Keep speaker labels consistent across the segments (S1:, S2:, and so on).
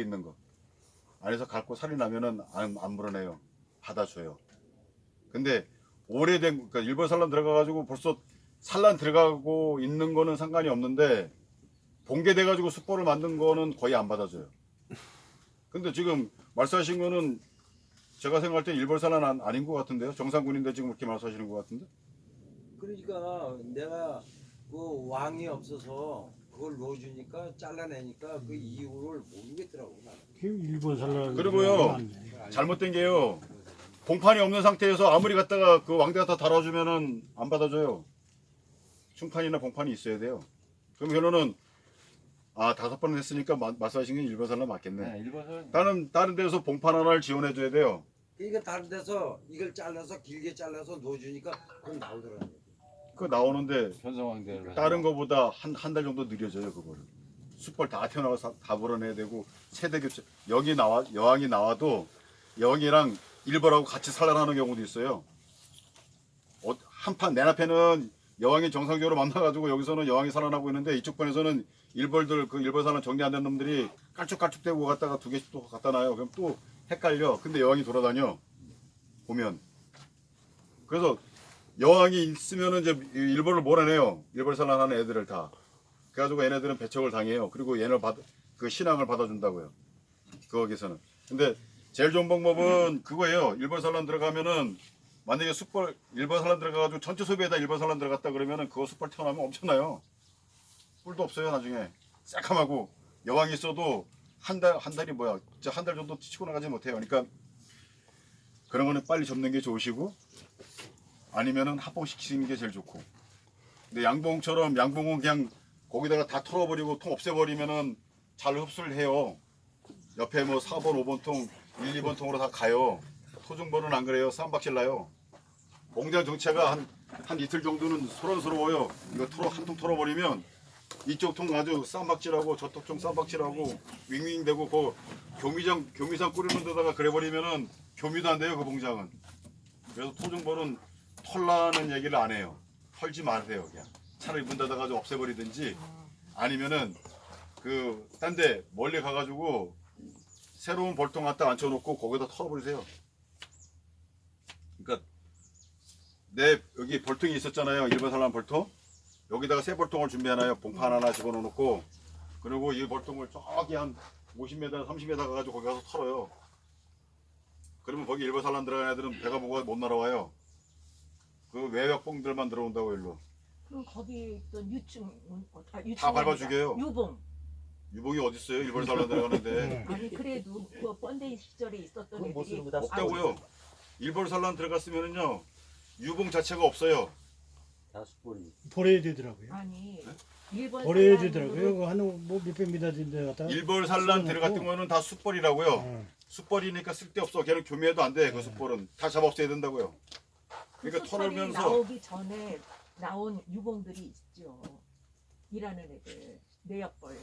S1: 있는 거. 안에서 갈고 살이 나면은 안, 안 물어내요. 받아줘요. 근데 오래된 그러니까 일본 산란 들어가 가지고 벌써 산란 들어가고 있는 거는 상관이 없는데 봉개돼 가지고 숯벌을 만든 거는 거의 안 받아줘요. 근데 지금 말씀하신 거는 제가 생각할 때 일본 산란 안- 아닌 것 같은데요? 정상군인데 지금 그렇게 말씀하시는 것 같은데?
S2: 그러니까 내가 그 왕이 없어서 그걸 넣어주니까 잘라내니까 그 이유를 모르겠더라고 나는.
S3: 일본 살라
S1: 그리고요. 잘못된 게요 봉판이 없는 상태에서 아무리 갖다가 그 왕대 갖다 달아주면은 안 받아줘요. 충판이나 봉판이 있어야 돼요. 그럼 결론은 아 다섯 번 했으니까 마- 말씀하신 게 일본 산란 맞겠네.
S4: 네, 일본은
S1: 다른 다른 데서 봉판 하나를 지원해 줘야 돼요.
S2: 그러니까 다른 데서 이걸 잘라서 길게 잘라서 넣어주니까 그건 나오더라고.
S1: 그 나오는데
S4: 현성왕대를
S1: 다른 거보다 한 한 달 정도 느려져요 그거를. 숯벌 다 튀어나와서 다 불어내야 되고 세대 교체 여기 나와 여왕이 나와도 여왕이랑 일벌하고 같이 산란하는 경우도 있어요. 어, 한판 내 앞에는 여왕이 정상적으로 만나가지고 여기서는 여왕이 산란하고 있는데 이쪽 편에서는 일벌들 그 일벌 산란 정리 안 된 놈들이 깔쭉깔쭉대고 갖다가 두 개씩 또 갖다 놔요. 그럼 또 헷갈려. 근데 여왕이 돌아다녀 보면 그래서 여왕이 있으면은 이제 이 일벌을 몰아내요. 일벌 산란하는 애들을 다. 그래가지고 얘네들은 배척을 당해요. 그리고 얘네를 받, 그 신앙을 받아준다고요. 거기서는. 근데 제일 좋은 방법은 그거예요. 일본 산란 들어가면은 만약에 숯벌 일본 산란 들어가가지고 전체 소비에다 일본 산란 들어갔다 그러면은 그거 숯벌 태어나면 엄청나요. 뿔도 없어요 나중에 새카하고 여왕이 있어도 한 달 한 달이 뭐야? 한 달 정도 치고 나가지 못해요. 그러니까 그런 거는 빨리 접는 게 좋으시고 아니면은 합봉시키는 게 제일 좋고. 근데 양봉처럼 양봉은 그냥 거기다가 다 털어버리고 통 없애버리면은 잘 흡수를 해요. 옆에 뭐 4번, 5번 통, 1, 2번 통으로 다 가요. 토중번은 안 그래요. 쌈박질 나요. 공장 정체가 한, 한 이틀 정도는 소란스러워요. 이거 털어, 한 통 털어버리면 이쪽 통 아주 쌈박질하고 저쪽 통 쌈박질하고 윙윙대고 그 교미장, 교미상 꾸리는 데다가 그래버리면은 교미도 안 돼요. 그 봉장은. 그래서 토중벌은 털라는 얘기를 안 해요. 털지 마세요. 그냥. 차라리 문 닫아가지고 없애버리든지 아니면은 그 딴 데 멀리 가가지고 새로운 벌통 갖다 앉혀놓고 거기다 털어버리세요. 그러니까 내 여기 벌통이 있었잖아요. 일본 산란 벌통. 여기다가 새 벌통을 준비하나요. 봉판 하나 집어넣고 그리고 이 벌통을 저기 한 50m, 30m 가가지고 거기 가서 털어요. 그러면 거기 일본 산란 들어간 애들은 배가 무거워 못 날아와요. 그 외벽봉들만 들어온다고 일로.
S5: 그럼 거기 있던 유충 아, 유충
S1: 다 밟아주게요.
S5: 유봉
S1: 유봉이 어디 있어요? 일본 산란 들어가는데.
S3: 네.
S5: 아니 그래도 그 번데 시절에 있었던
S6: 그건 못
S5: 애들이
S6: 쓰는 거다.
S1: 없다고요. 일본 산란 들어갔으면은요 유봉 자체가 없어요.
S6: 다 숯불이.
S3: 버려야 되더라고요.
S5: 아니 일본
S3: 버려야 되더라고요. 한뭐 몇백 미터 된데 갖다.
S1: 일본 산란 들어갔던 거는 다 숯벌이라고요.
S3: 어.
S1: 숯벌이니까 쓸데없어. 걔는 교미해도 안 돼. 그 숯벌은 다 잡아 없애야 된다고요.
S5: 그
S1: 그러니까
S5: 수철이
S1: 털으면서
S5: 나오기 전에 나온 유봉들이 있죠. 일하는 애들 내역벌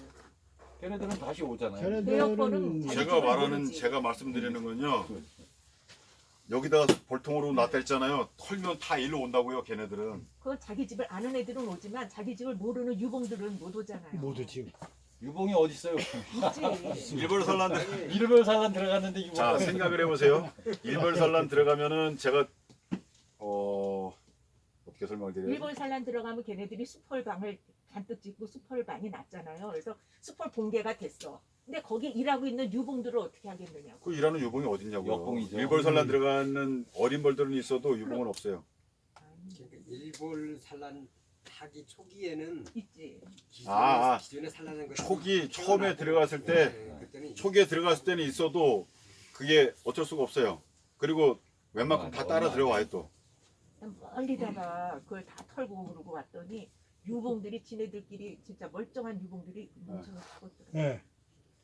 S4: 걔네들은 다시 오잖아요.
S3: 걔네들은
S5: 자기
S1: 제가 말하는
S5: 모르지.
S1: 제가 말씀드리는 건요. 여기다가 벌통으로 놨다 했잖아요. 털면 다 일로 온다고요. 걔네들은.
S5: 그 자기 집을 아는 애들은 오지만 자기 집을 모르는 유봉들은 못 오잖아요.
S3: 모두 지금
S4: 유봉이 어디 있어요?
S5: 있지.
S1: 일본 산란 들
S4: 일본 산란 들어갔는데 유봉.
S1: 자 생각을 해보세요. 일본 산란 들어가면은 제가 어 어떻게 설명을 드려요?
S5: 일본 산란 들어가면 걔네들이 수펄방을 잔뜩 짓고 수펄방이 났잖아요. 그래서 수펄 봉개가 됐어. 근데 거기 일하고 있는 유봉들을 어떻게 하겠느냐고.
S1: 그 일하는 유봉이 어딨냐고요.
S4: 역봉이죠.
S1: 일본 산란 들어가는 어린 벌들은 있어도 유봉은 없어요.
S2: 그러니까 일본 산란 하기 초기에는
S5: 있지.
S2: 기존에,
S1: 아, 아.
S2: 기존에 산란한 거
S1: 초기 처음에 들어갔을 때
S2: 그때는
S1: 초기에 들어갔을 때는 있어도 그게 어쩔 수가 없어요. 그리고 웬만큼 다 따라 들어와요 또.
S5: 멀리다가 그걸 다 털고 그러고 왔더니 유봉들이 지네들끼리 진짜 멀쩡한 유봉들이 뭉쳐서 죽었더라고.
S3: 예.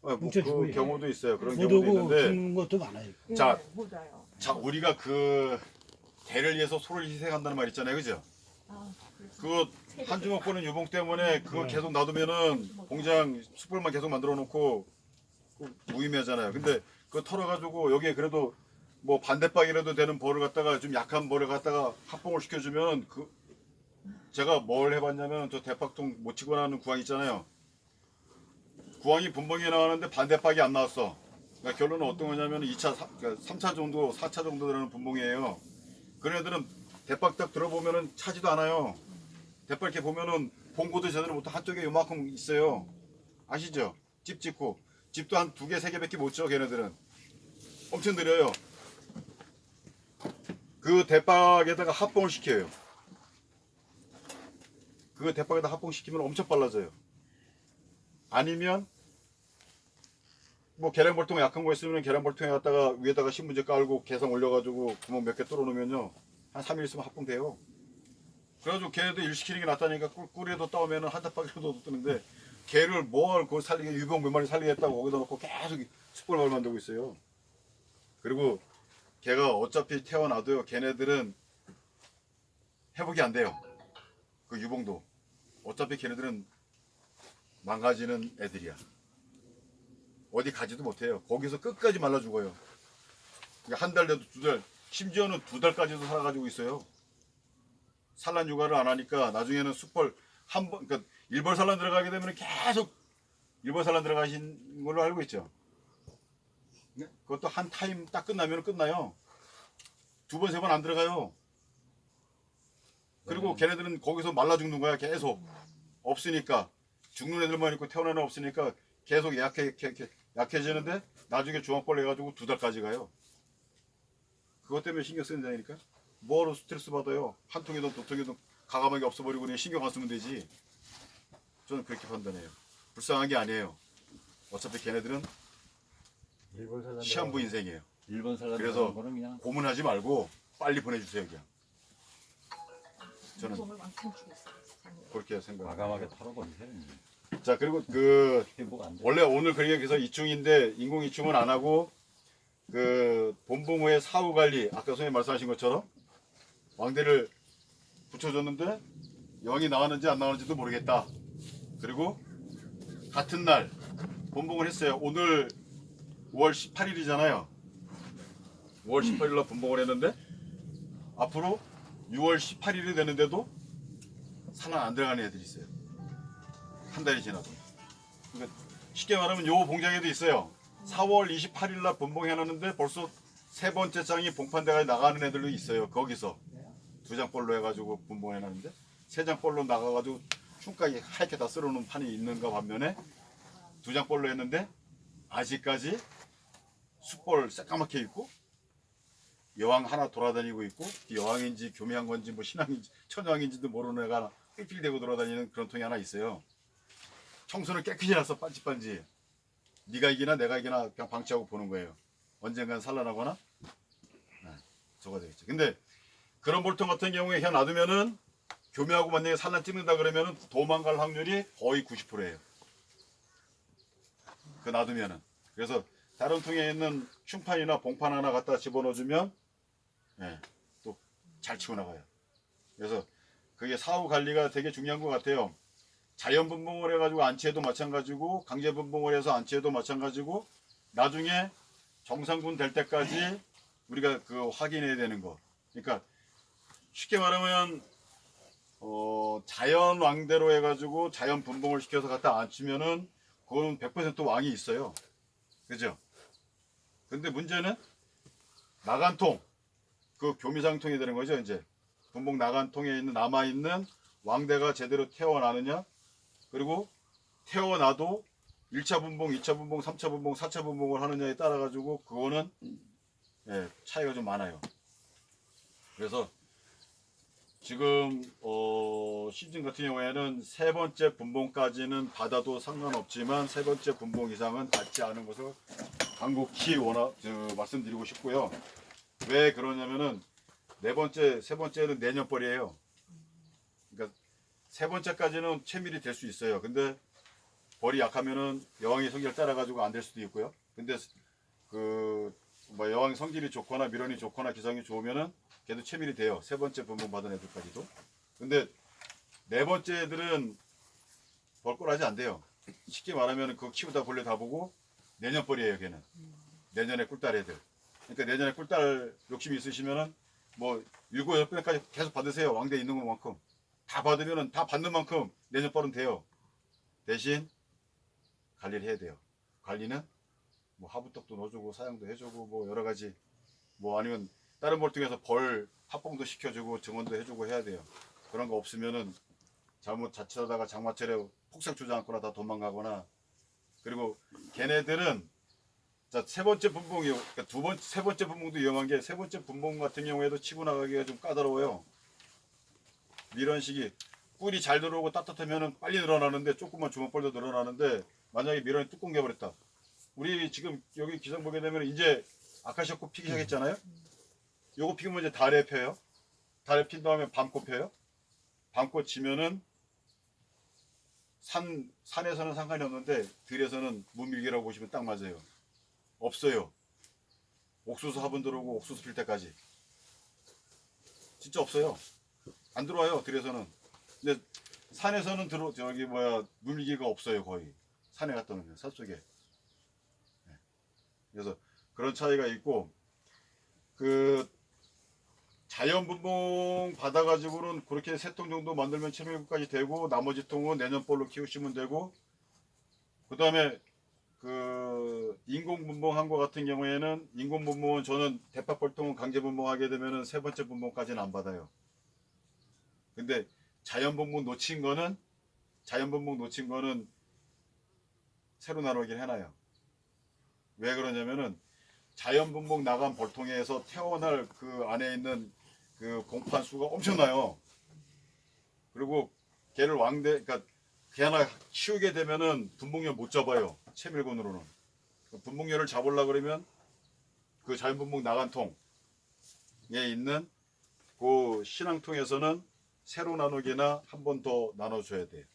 S1: 어, 뭐
S3: 뭉쳐지고
S1: 그 경우도 있어요. 그런
S3: 못
S1: 경우도
S3: 오고
S1: 있는데
S3: 죽는 것도 많아요.
S1: 자.
S5: 예, 못 와요.
S1: 자 우리가 그 대를 위해서 소를 희생한다는 말 있잖아요, 그죠?
S5: 아, 그래서
S1: 그거 한 주먹 보는 유봉 때문에 그거
S3: 네.
S1: 계속 놔두면은 공장 숯불만 계속 만들어 놓고 그 무의미하잖아요. 근데 그거 털어가지고 여기에 그래도 뭐 반대방이라도 되는 벌을 갖다가 좀 약한 벌을 갖다가 합봉을 시켜주면 그 제가 뭘 해봤냐면 저 대박통 못 치고 나는 구황 있잖아요. 구왕이 분봉이 나왔는데 반대박이 안 나왔어. 그러니까 결론은 어떤 거냐면 2차, 3차 정도, 4차 정도 되는 분봉이에요. 그런 애들은 대박 딱 들어보면은 차지도 않아요. 대박 이렇게 보면은 봉고도 제대로 못해 한쪽에 요만큼 있어요. 아시죠? 집 짓고 집도 한 두 개, 세 개밖에 못 지어 걔네들은 엄청 느려요. 그 대박에다가 합봉을 시켜요. 그 대박에다 합봉 시키면 엄청 빨라져요. 아니면 뭐 계량볼통 약한 거 있으면 계량볼통에 갖다가 위에다가 신문지 깔고 개성 올려가지고 구멍 몇 개 뚫어 놓으면요 한 3일 있으면 합봉돼요. 그래가지고 걔네도 일 시키는 게 낫다니까 꿀, 꿀에도 떠오면은 한 대박이라도 뜨는데 걔를 뭘그 살리게 유병 몇 마리 살리겠다고 거기다 놓고 계속 숯불만 만들고 있어요. 그리고 걔가 어차피 태어나도요 걔네들은 회복이 안 돼요. 그 유봉도 어차피 걔네들은 망가지는 애들이야. 어디 가지도 못해요. 거기서 끝까지 말라 죽어요. 한달 돼도 두 달, 심지어는 두 달까지도 살아가지고 있어요. 산란 육아를 안 하니까 나중에는 숯벌 한 번, 그러니까 일벌 산란 들어가게 되면 계속 일벌 산란 들어가신 걸로 알고 있죠. 네? 그것도 한 타임 딱 끝나면 끝나요. 두 번, 세 번 안 들어가요. 그리고 걔네들은 거기서 말라 죽는 거야, 계속. 없으니까. 죽는 애들만 있고 태어나는 애 없으니까 계속 약해, 약해, 약해지는데 나중에 중학벌 해가지고 두 달까지 가요. 그것 때문에 신경 쓰는 다니까 뭐하러 스트레스 받아요? 한 통이든 두 통이든 가감하게 없어버리고 그냥 신경 안 쓰면 되지. 저는 그렇게 판단해요. 불쌍한 게 아니에요. 어차피 걔네들은
S4: 일본
S1: 시한부 인생이에요.
S4: 일본 살란
S1: 그래서
S4: 거는 그냥
S1: 고문하지 말고 빨리 보내주세요 그냥. 저는.
S5: 작년에.
S1: 그렇게 생각합니다.
S4: 과감하게 털어버리세요.
S1: 자 그리고 그
S4: 회복 안 돼.
S1: 원래 오늘 그래서 이충인데 인공 이충은 안 하고 그 본봉후의 사후 관리 아까 선생님 말씀하신 것처럼 왕대를 붙여줬는데 영이 나왔는지 안 나왔는지도 모르겠다. 그리고 같은 날 본봉을 했어요. 오늘 5월 18일이잖아요. 5월 18일 날 본봉을 했는데 앞으로 6월 18일이 되는데도 산안 안 들어가는 애들이 있어요. 한 달이 지나도. 그러니까 쉽게 말하면 요 봉장에도 있어요. 4월 28일 날 분봉해 놨는데 벌써 세 번째 장이 봉판대가 나가는 애들도 있어요. 거기서 두장 볼로 해가지고 분봉해 놨는데 세장 볼로 나가가지고 흉까지 하얗게 다 쓸어놓은 판이 있는가 반면에 두장 볼로 했는데 아직까지 숯볼 새까맣게 있고 여왕 하나 돌아다니고 있고 여왕인지 교미한 건지 뭐 신왕인지 천왕인지도 모르는 애가 삐필대고 돌아다니는 그런 통이 하나 있어요. 청소는 깨끗이 났어 반지반지. 네가 이기나 내가 이기나 그냥 방치하고 보는 거예요. 언젠간 산란하거나 네, 저거 되겠죠. 근데 그런 볼통 같은 경우에 그냥 놔두면은 교미하고 만약에 산란 찍는다 그러면은 도망갈 확률이 거의 90%예요. 그 놔두면은 그래서 다른 통에 있는 흉판이나 봉판 하나 갖다 집어넣어주면 예, 또잘 치고 나가요. 그래서 그게 사후 관리가 되게 중요한 것 같아요. 자연 분봉을 해가지고 안치해도 마찬가지고 강제 분봉을 해서 안치해도 마찬가지고 나중에 정상분 될 때까지 우리가 그 확인해야 되는 거. 그러니까 쉽게 말하면 어 자연 왕대로 해가지고 자연 분봉을 시켜서 갖다 안치면은 그거는 100% 왕이 있어요. 그죠? 근데 문제는 나간통 그 교미상통이 되는 거죠 이제 분봉 나간통에 있는 남아 있는 왕대가 제대로 태어나느냐 그리고 태어나도 1차 분봉, 2차 분봉, 3차 분봉, 4차 분봉을 하느냐에 따라 가지고 그거는 예, 차이가 좀 많아요. 그래서 지금 어, 시즌 같은 경우에는 세 번째 분봉까지는 받아도 상관없지만 세 번째 분봉 이상은 받지 않은 것을 간곡히 원하 저, 말씀드리고 싶고요. 왜 그러냐면은 네 번째, 세 번째는 내년 벌이에요. 그러니까 세 번째까지는 채밀이 될 수 있어요. 근데 벌이 약하면은 여왕의 성질을 따라가지고 안 될 수도 있고요. 근데 그 뭐 여왕 성질이 좋거나 미련이 좋거나 기상이 좋으면은 걔도 채밀이 돼요. 세 번째 분봉 받은 애들까지도. 근데 네 번째 애들은 벌꿀하지 안 돼요. 쉽게 말하면 그거 키우다 벌레 다 보고 내년 벌이에요. 걔는 내년에 꿀딸 애들. 그러니까 내년에 꿀딸 욕심이 있으시면은 뭐 일곱 여덟 번까지 계속 받으세요. 왕대 있는 것만큼 다 받으면은 다 받는 만큼 내년 벌은 돼요. 대신 관리를 해야 돼요. 관리는 뭐 하부떡도 넣어주고 사양도 해주고 뭐 여러 가지 뭐 아니면 다른 볼통에서 벌 합봉도 시켜주고 증원도 해주고 해야 돼요. 그런 거 없으면은 잘못 자칫하다가 장마철에 폭삭 주저앉거나 다 도망가거나 그리고 걔네들은 자 세 번째 분봉이 그러니까 두 번째 세 번째 분봉도 위험한 게 세 번째 분봉 같은 경우에도 치고 나가기가 좀 까다로워요. 이런 식이 꿀이 잘 들어오고 따뜻하면은 빨리 늘어나는데 조금만 주먹벌도 늘어나는데 만약에 미련이 뚜껑 개버렸다. 우리 지금 여기 기상 보게 되면 이제 아카시아 꽃 피기 시작했잖아요. 요거 피면 이제 달에 펴요. 달에 핀 다음에 밤꽃 펴요. 밤꽃 지면은 산 산에서는 상관이 없는데 들에서는 무밀기라고 보시면 딱 맞아요. 없어요. 옥수수 화분 들어오고 옥수수 필 때까지 진짜 없어요. 안 들어와요 들에서는. 근데 산에서는 들어 저기 뭐야 물기가 없어요 거의 산에 갔다 오면 산 속에. 네. 그래서 그런 차이가 있고 그 자연 분봉 받아가지고는 그렇게 세 통 정도 만들면 700까지 되고 나머지 통은 내년 볼로 키우시면 되고 그 다음에 그 인공 분봉한 거 같은 경우에는 인공 분봉은 저는 대파 볼통은 강제 분봉하게 되면은 세 번째 분봉까지는 안 받아요. 근데 자연 분봉 놓친 거는 자연 분봉 놓친 거는 새로 나누긴 해놔요. 왜 그러냐면은 자연 분봉 나간 벌통에서 태어날 그 안에 있는 그 공판 수가 엄청나요. 그리고 걔를 왕대, 그러니까 걔 하나 키우게 되면은 분봉열 못 잡아요. 채밀곤으로는. 그 분봉열을 잡으려 그러면 그 자연 분봉 나간 통에 있는 그 신앙통에서는 새로 나누기나 한 번 더 나눠줘야 돼요.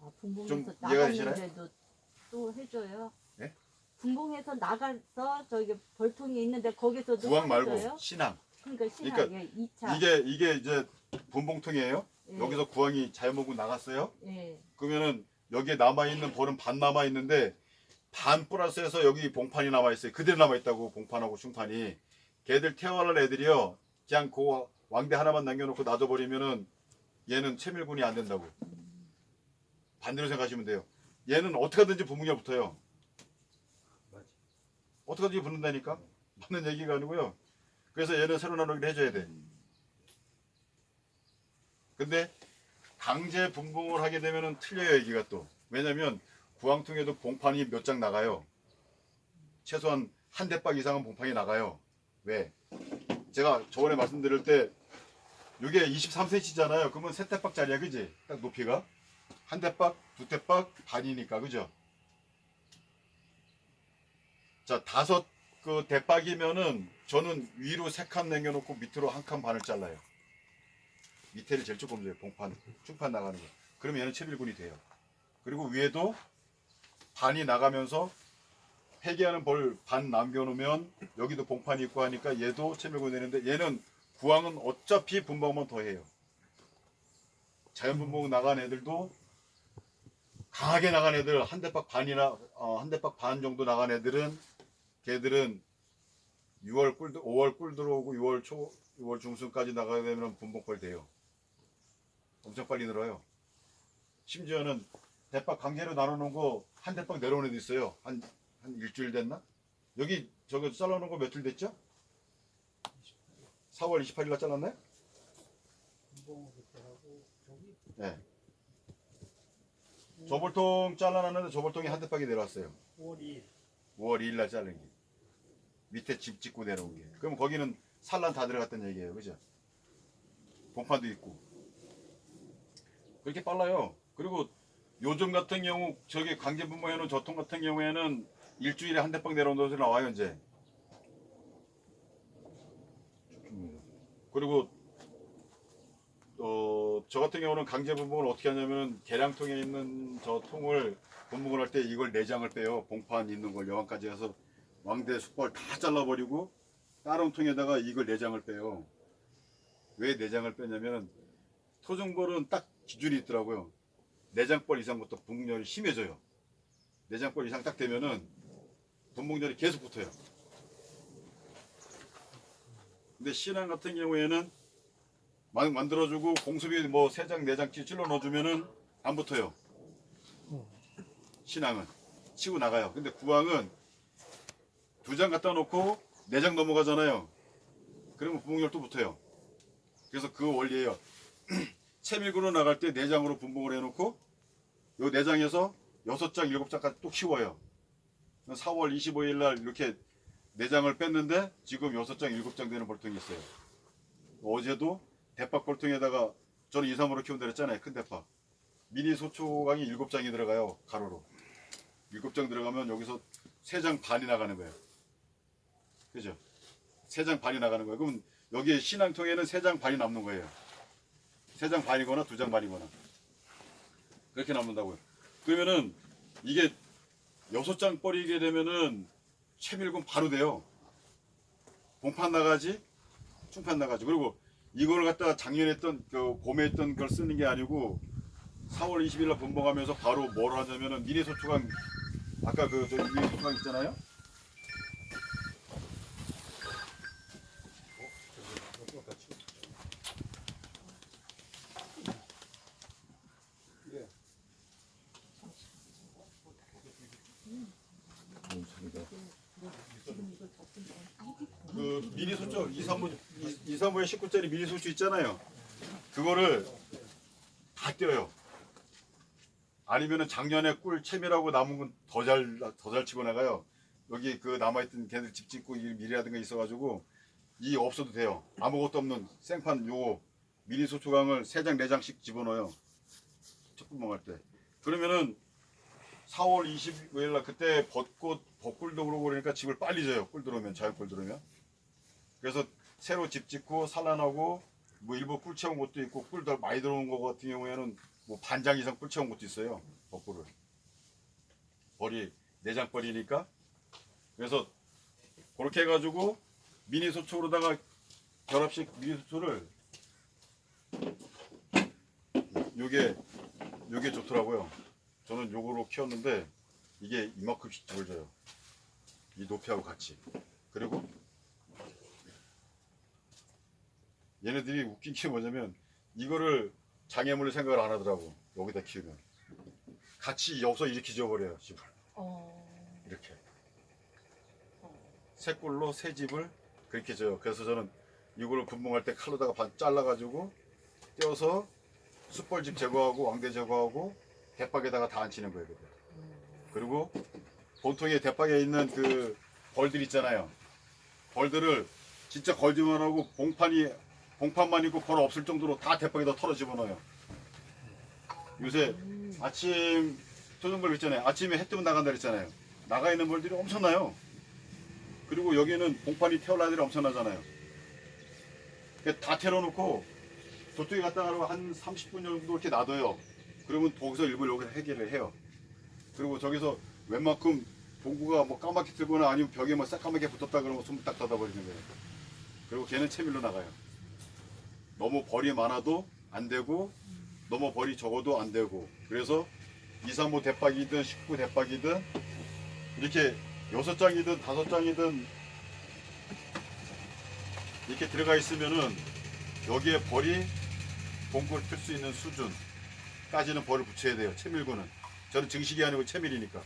S6: 아, 분봉에서
S1: 좀 이해가 되시나요?
S6: 나갔는데도 또 해줘요.
S1: 네?
S6: 분봉에서 나가서 저기 벌통이 있는데 거기서도
S1: 구황 말고
S6: 해줘요?
S1: 신앙.
S6: 그러니까
S1: 그러니까
S6: 신학에 2차.
S1: 이게 이게 이제 분봉통이에요.
S6: 예,
S1: 여기서 구황이 자연분봉 나갔어요.
S6: 예.
S1: 그러면은 여기에 남아 있는 볼은 반 남아 있는데 반 플러스해서 여기 봉판이 남아 있어요. 그대로 남아 있다고 봉판하고 흉판이. 걔들 태어날 애들이요. 그냥 그 왕대 하나만 남겨놓고 놔둬버리면은 얘는 채밀군이 안 된다고. 반대로 생각하시면 돼요. 얘는 어떻게 하든지 부문이 붙어요.
S2: 맞아.
S1: 어떻게 하든지 붙는다니까? 맞는 얘기가 아니고요. 그래서 얘는 새로 나누기를 해줘야 돼. 근데 강제 분봉을 하게 되면은 틀려요 얘기가 또 왜냐면 구황통에도 봉판이 몇 장 나가요 최소한 한 대박 이상은 봉판이 나가요 왜 제가 저번에 말씀드릴 때 이게 23cm잖아요 그러면 세 대박짜리야 그지 딱 높이가 한 대박 두 대박 반이니까 그죠 자 다섯 그 대박이면은 저는 위로 세 칸 남겨놓고 밑으로 한 칸 반을 잘라요 밑에를 제일 조금 줘요. 봉판, 충판 나가는 거. 그러면 얘는 채빌군이 돼요. 그리고 위에도 반이 나가면서 폐기하는 벌 반 남겨놓으면 여기도 봉판이 있고 하니까 얘도 채밀군이 되는데 얘는 구황은 어차피 분봉만 더 해요. 자연 분봉 나간 애들도 강하게 나간 애들 한 대박 반이나 어, 한 대박 반 정도 나간 애들은 걔들은 6월 꿀 5월 꿀 들어오고 6월 초 6월 중순까지 나가게 되면 분봉벌 돼요. 엄청 빨리 늘어요. 심지어는 대박 강제로 나눠놓은 거 한 대박 내려오는 애도 있어요. 한, 한 일주일 됐나? 여기 저거 잘라놓은 거 며칠 됐죠? 4월 28일 날 잘랐나요? 네. 저볼통 잘라놨는데 저볼통이 한 대박이 내려왔어요.
S3: 5월 2일.
S1: 5월 2일 날 자른 게. 밑에 집 짓고 내려온 게. 그럼 거기는 산란 다 들어갔다는 얘기예요. 그죠? 봉판도 있고. 그렇게 빨라요. 그리고 요즘 같은 경우 저기 강제분모해놓은 저통 같은 경우에는 일주일에 한 대빵 내려온다고 나와요 이제. 그리고 어, 저 같은 경우는 강제 분봉을 어떻게 하냐면 계량통에 있는 저 통을 분봉을 할 때 이걸 내장을 빼요. 봉판 있는 걸 여왕까지 해서 왕대 숯벌 다 잘라버리고 다른 통에다가 이걸 내장을 빼요. 왜 내장을 빼냐면 토종벌은 딱 기준이 있더라고요. 내장벌 이상부터 분봉열이 심해져요. 내장벌 이상 딱 되면은 분봉열이 계속 붙어요. 근데 신앙 같은 경우에는 만- 만들어주고 공수비 뭐 세 장, 네 장치 찔러 넣어주면은 안 붙어요. 신앙은 치고 나가요. 근데 구왕은 두 장 갖다 놓고 네 장 넘어가잖아요. 그러면 분봉열 또 붙어요. 그래서 그 원리예요. 채밀구로 나갈 때 네 장으로 분봉을 해놓고 요 네 장에서 여섯 장, 일곱 장까지 또 키워요. 4월 25일 날 이렇게 네 장을 뺐는데 지금 여섯 장, 일곱 장 되는 볼통이 있어요. 어제도 대파 볼통에다가 저는 2, 3으로 키운다 그랬잖아요. 큰 대파. 미니 소초강이 일곱 장이 들어가요. 가로로. 일곱 장 들어가면 여기서 세장 반이 나가는 거예요. 그죠? 세 장 반이 나가는 거예요. 그럼 여기에 신앙통에는 세 장 반이 남는 거예요. 세 장 반이거나 두 장 반이거나. 그렇게 남는다고요. 그러면은 이게 여섯 장 버리게 되면은 채밀금 바로 돼요. 봉판 나가지, 충판 나가지. 그리고 이걸 갖다가 작년에 했던 그 봄에 했던 걸 쓰는 게 아니고 4월 20일 날 분봉하면서 바로 뭘 하냐면은 미니 소초강 아까 그 저기 미니 소초강 있잖아요. 그 미니 소초 2, 3부 2, 3부에 19짜리 미니 소초 있잖아요. 그거를 다 떼어요. 아니면은 작년에 꿀 채미라고 남은 건 더 잘 더 잘 치고 나가요. 여기 그 남아있던 걔들 집 짓고 이 미리라든가 있어가지고 이 없어도 돼요. 아무것도 없는 생판 요 미니 소초강을 세 장 네 장씩 집어넣어요. 첫 분봉할 때. 그러면은 4월 25일 날 그때 벚꽃 벚꿀도 그러고 그러니까 집을 빨리 져요. 꿀 들어오면 자연 꿀 들어오면. 그래서 새로 집 짓고 산란하고 뭐 일부 꿀 채운 곳도 있고 꿀 더 많이 들어온 거 같은 경우에는 뭐 반장 이상 꿀 채운 곳도 있어요. 벚꿀을. 벌이 내장 벌이니까. 그래서 그렇게 해가지고 미니 소초로다가 결합식 미니 소초를 요게 요게 좋더라고요. 저는 요거로 키웠는데 이게 이만큼씩 집을 져요. 이 높이하고 같이. 그리고 얘네들이 웃긴 게 뭐냐면 이거를 장애물로 생각을 안 하더라고. 여기다 키우면. 같이 여기서 이렇게 지어버려요. 집을.
S5: 어,
S1: 이렇게. 새 꿀로 새 집을 그렇게 져요. 그래서 저는 이거를 분봉할 때 칼로다가 반 잘라가지고 떼어서 숯벌집 제거하고 왕대 제거하고 대박에다가 다 앉히는 거예요. 그때. 그리고 보통의 대박에 있는 그 벌들 있잖아요. 벌들을 진짜 걸지만 하고 봉판이 봉판만 있고 벌 없을 정도로 다 대박에다 털어 집어넣어요. 요새 아침 토종벌 있잖아요. 아침에 해 뜨면 나간다 그랬잖아요. 나가 있는 벌들이 엄청나요. 그리고 여기는 봉판이 태어날 일이 엄청나잖아요. 그다 태워놓고 저쪽에 갔다가 한 30분 정도 이렇게 놔둬요. 그러면 거기서 일부 여기서 해결을 해요. 그리고 저기서 웬만큼 봉구가 뭐 까맣게 들거나 아니면 벽에 뭐 새까맣게 붙었다 그러면 손을 딱 닫아버리는 거예요. 그리고 걔는 채밀로 나가요. 너무 벌이 많아도 안 되고 너무 벌이 적어도 안 되고 그래서 2, 3호 대박이든 19 대박이든 이렇게 여섯 장이든 다섯 장이든 이렇게 들어가 있으면은 여기에 벌이 봉구를 필수 있는 수준까지는 벌을 붙여야 돼요. 채밀구는. 저는 증식이 아니고 채밀이니까.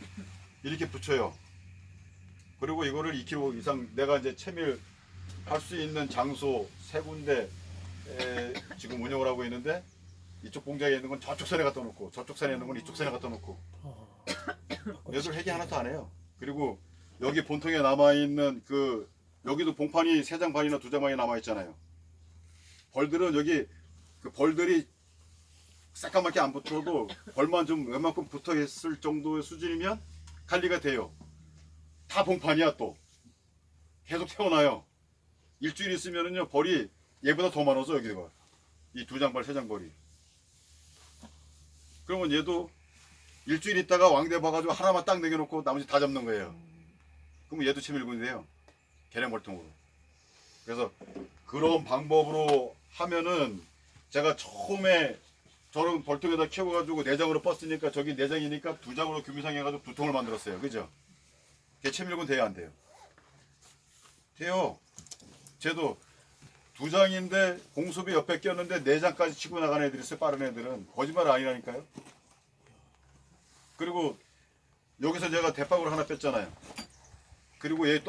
S1: 이렇게 붙여요. 그리고 이거를 2kg 이상 내가 이제 채밀 할 수 있는 장소 세 군데 에 지금 운영을 하고 있는데 이쪽 공장에 있는 건 저쪽 산에 갖다 놓고 저쪽 산에 있는 건 이쪽 산에 갖다 놓고 얘들 회계 하나도 안 해요. 그리고 여기 본통에 남아 있는 그 여기도 봉판이 세 장 반이나 두 장 반이 남아 있잖아요. 벌들은 여기 그 벌들이 새까맣게 안 붙어도 벌만 좀 웬만큼 붙어 있을 정도의 수준이면 관리가 돼요. 다 봉판이야 또 계속 태어나요. 일주일 있으면은요 벌이 얘보다 더 많아서 여기가 이 두장 벌, 세장 벌이. 그러면 얘도 일주일 있다가 왕대 봐가지고 하나만 딱 내겨놓고 나머지 다 잡는 거예요. 그럼 얘도 채밀군이 돼요. 계량 벌통으로. 그래서 그런 방법으로 하면은 제가 처음에 저런 벌통에다 키워가지고 내장으로 뻗으니까 저기 내장이니까 두 장으로 규미상 해가지고 두 통을 만들었어요. 그죠? 걔 채밀군 돼야 안 돼요? 돼요. 쟤도 두 장인데 공수비 옆에 꼈는데 네 장까지 치고 나가는 애들이 있어요. 빠른 애들은 거짓말 아니라니까요. 그리고 여기서 제가 대박을 하나 뺐잖아요. 그리고 얘